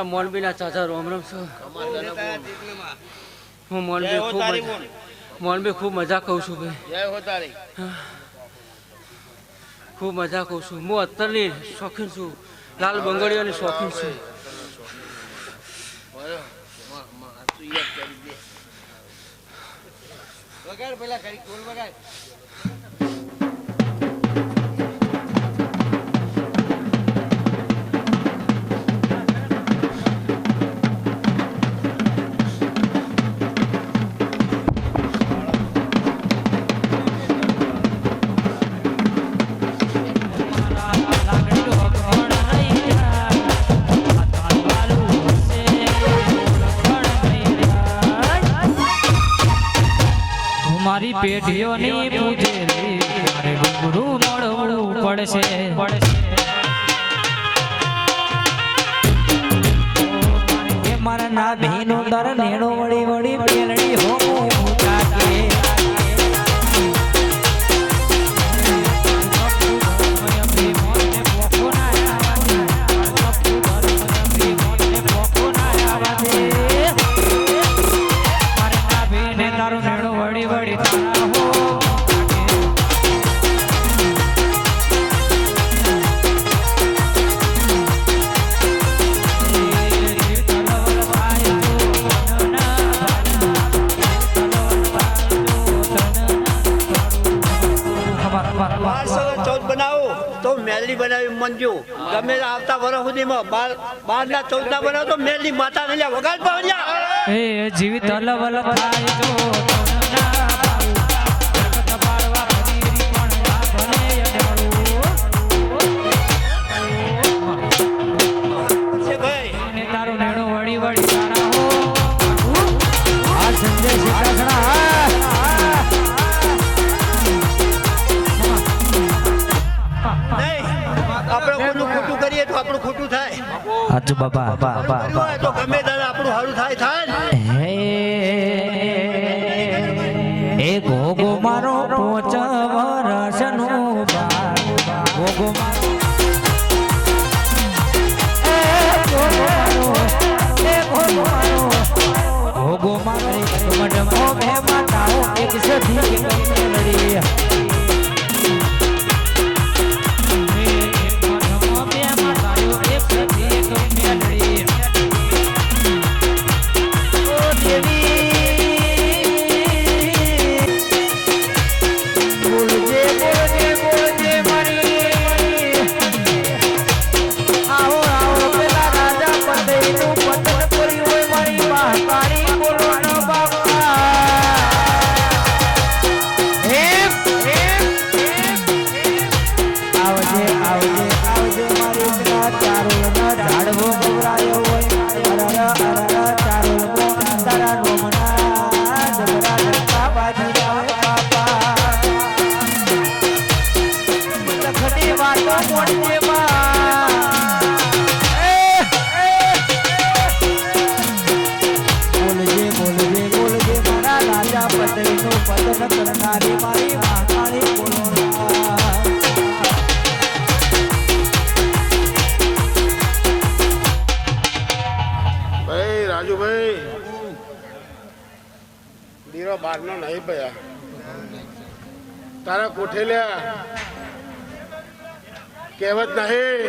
મારા મોલબીના ચાચા રોમ રોમ છું હું મોલબી ખૂબ મોલબી ખૂબ મજા કહું છું ભાઈ ખૂબ મજા કહું છું હું અત્તરની શોખીન છું લાલ બંગડીઓની શોખીન છું વગાડ પેલા કરી કોલ વગાડ મારી પેઢીઓની પૂજે મારે ગુરુ મળવું પડશે. પડશે મારા ના ભીનો દર નેણો વળી વળી પેલડી હો બાર બાર ના ચૌદા બનાવ તો મેલી માતા ને વગાડ પાડ્યા એ જીવિત અલગ અલગ થાય દીકરો બહારનો નહીં ભયા. તારા કોઠે લ્યા કહેવત નહીં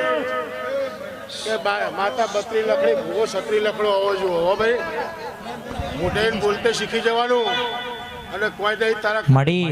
કે માતા બત્રી લકડી ભૂગો સત્રી લકડો હોવો જોઈએ. હો ભાઈ મોઢે બોલતે શીખી જવાનું અને કોઈ નહીં તારા મળી.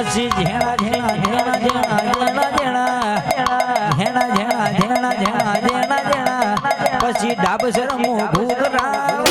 પછી ઝેણા ઝેણા ઝેણા ઝેણા ઝેણા ઝેણા ઝેણા ઝેણા ઝેણા ઝેણા ઝેણા પછી ડાબસર મોઢું કરાવા ડાબસરના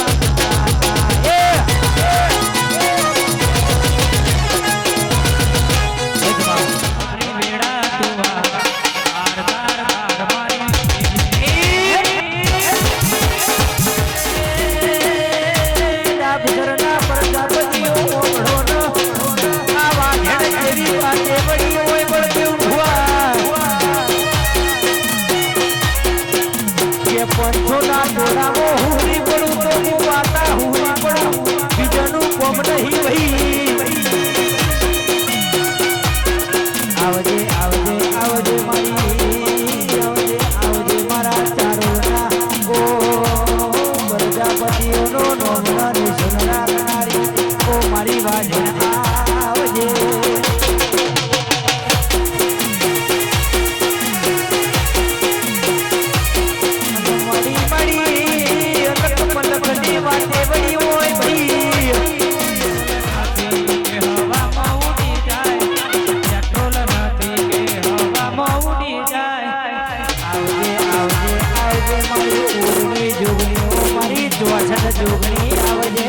જોગણી આવજે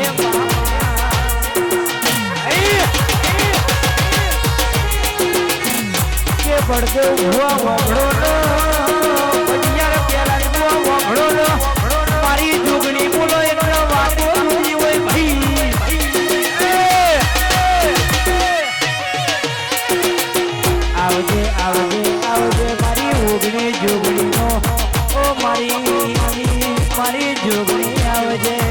કે નો મારી મારી મારી મારી જોગણી આવજે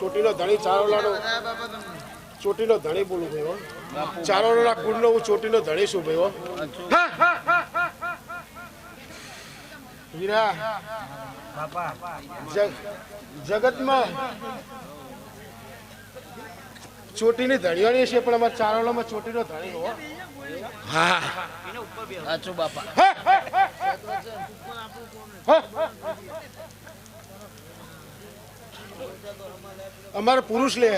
ચોટીલો ધણી ચારોલાનો ચોટીલો ધણી બોલું ભાઈ ચારોલાના કુળનો હું ચોટીલો ધણી છું ભાઈ. વીરા જગ- જગતમાં ચોટીની ધણીઓની છે પણ અમારા ચારોલામાં ચોટીનો ધણી હો. હા. સાચું બાપા. અમારે પુરુષ લે.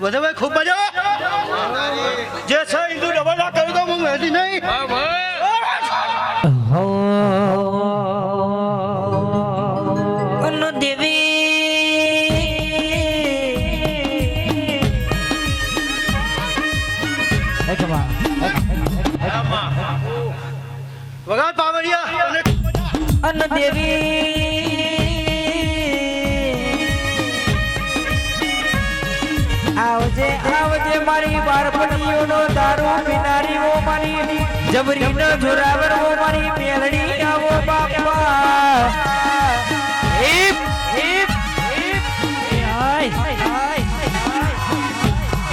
બધા ખૂબ મજા જે છે હિન્દુ ડબલ ના કર્યું તો હું મહેતી નહીં. દેવી. વગાડ પાવડિયા. અને દેવી. આવજે આવજે મારી બાળપણીઓનો દારૂ પીનારીઓ મારી. જબરીનો જોરાવર ઓ મારી મેલડી આવો બાપા. હિપ હિપ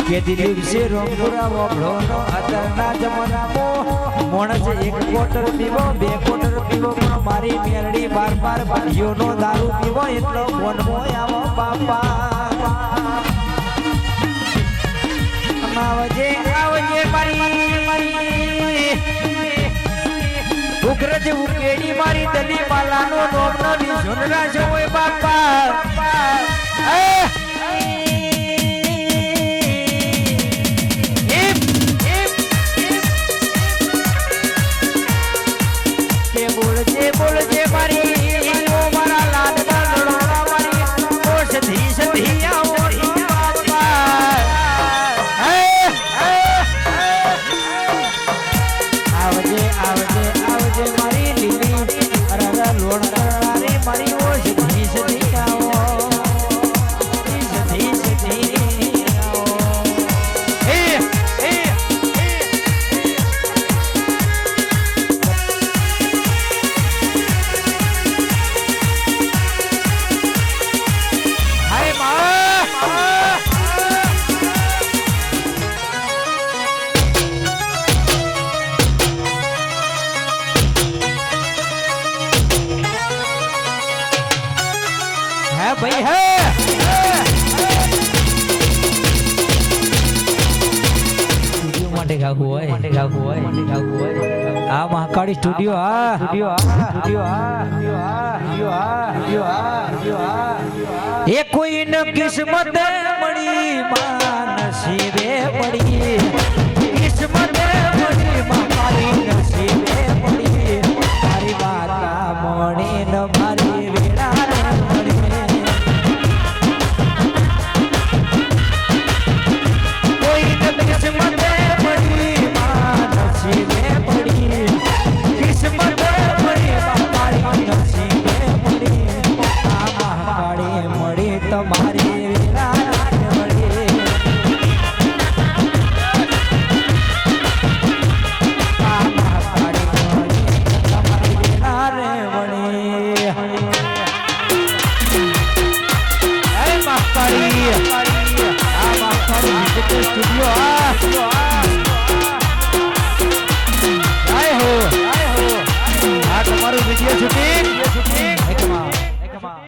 કે દિવસે રોમપુરા વગડોનો અત્યારના જમાનામાં માણસ એક કોટર પીવો, બે કોટર પીવો, પણ મારી મેલડી બાર બાર ભાઈઓનો દારૂ પીવો, એટલો ફોનમો આવો બાપા. આવજે આવજે મારી ઉગ્રજ ઉકેડી મારી દલી માલાનો નોમનો ની ઝુનરા જોય બાપા સ્ટુડિયો માટે ગાવું હોય માટે ગાવું હોય માટે ગાવું હોય આ મહાકાળી સ્ટુડિયો આ સ્ટુડિયો આ સ્ટુડિયો આ સ્ટુડિયો આ સ્ટુડિયો આ સ્ટુડિયો આ એ કોઈને કિસ્મત મળી માં